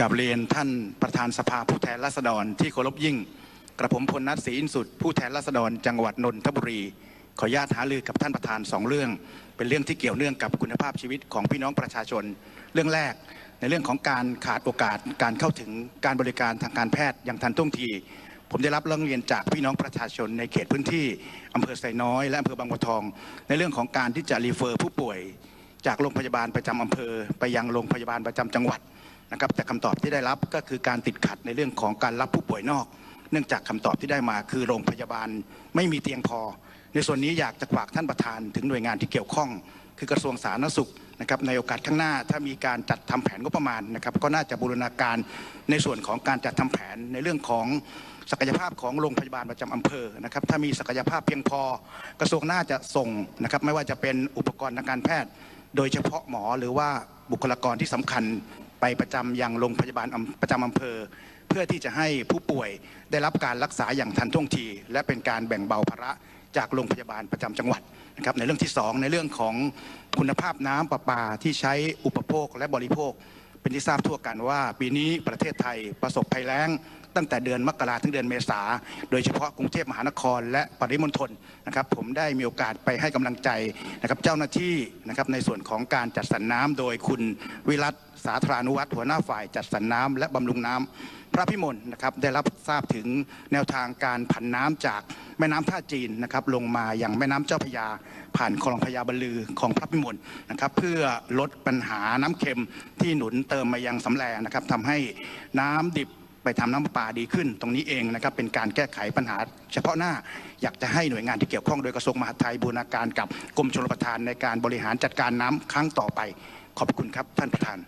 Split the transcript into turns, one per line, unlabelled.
กับเรียนท่านประธานสภาผู้แทนราษฎรที่เคารพยิ่ง กระผมพลนัทศรีอินสุด ผู้แทนราษฎรจังหวัดนนทบุรี ขออนุญาตหารือกับท่านประธานสองเรื่อง เป็นเรื่องที่เกี่ยวเนื่องกับคุณภาพชีวิตของพี่น้องประชาชน เรื่องแรก ในเรื่องของการขาดโอกาสการเข้าถึงการบริการทางการแพทย์อย่างทันท่วงที ผมได้รับเรื่องเรียนจากพี่น้องประชาชนในเขตพื้นที่อำเภอไซน้อยและอำเภอบางบัวทอง ในเรื่องของการที่จะรีเฟอร์ผู้ป่วย จากโรงพยาบาลประจำอำเภอ ไปยังโรงพยาบาลประจำจังหวัด นะครับแต่คำตอบที่ได้รับก็คือการติดขัดในเรื่องของการรับผู้ป่วยนอก เนื่องจากคำตอบที่ได้มาคือโรงพยาบาลไม่มีเตียงพอ ในส่วนนี้อยากจะฝากท่านประธานถึงหน่วยงานที่เกี่ยวข้อง คือกระทรวงสาธารณสุขนะครับในโอกาสข้างหน้าถ้ามีการจัดทำแผนงบประมาณนะครับก็น่าจะบูรณาการในส่วนของการจัดทำแผนในเรื่องของศักยภาพของโรงพยาบาลประจำอำเภอนะครับถ้ามีศักยภาพเพียงพอ กระทรวงน่าจะส่งนะครับไม่ว่าจะเป็นอุปกรณ์ทางการแพทย์ โดยเฉพาะหมอหรือว่าบุคลากรที่สำคัญ ไปประจำยังโรงพยาบาลประจำอำเภอ เพื่อที่จะให้ผู้ป่วยได้รับการรักษาอย่างทันท่วงที และเป็นการแบ่งเบาภาระจากโรงพยาบาลประจำจังหวัดนะครับในเรื่องที่สองในเรื่องของคุณภาพน้ำประปาที่ใช้อุปโภคและบริโภค เป็นที่ทราบทั่วกันว่า ปีนี้ประเทศไทยประสบภัยแล้ง ตั้งแต่เดือนมกราถึงเดือนเมษา โดยเฉพาะกรุงเทพมหานคร และปริมณฑลนะครับผมได้มีโอกาสไปให้กำลังใจนะครับเจ้าหน้าที่นะครับในส่วนของการจัดสรรน้ำโดยคุณวิรัตสาธานุวัฒน์หัวหน้าฝ่ายจัดสรรน้ำและบำรุงน้ำพระพิมลนะครับได้รับทราบถึงแนวทางการผันน้ำจากแม่น้ำท่าจีนนะครับลงมาอย่างแม่น้ำเจ้าพยา ผ่านคลองพญาบรรลือของพระพิมลนะครับเพื่อลดปัญหาน้ำเค็มที่หนุนเติมมายังสำแลนะครับทำให้น้ำดิบ ไปทำน้ำประปาดีขึ้น ตรงนี้เองนะครับเป็นการแก้ไขปัญหา เฉพาะหน้าอยากจะให้หน่วยงานที่เกี่ยวข้องโดยกระทรวงมหาดไทยบูรณาการกับกรมชลประทานในการบริหารจัดการน้ำครั้งต่อไป ขอบคุณครับท่านประธาน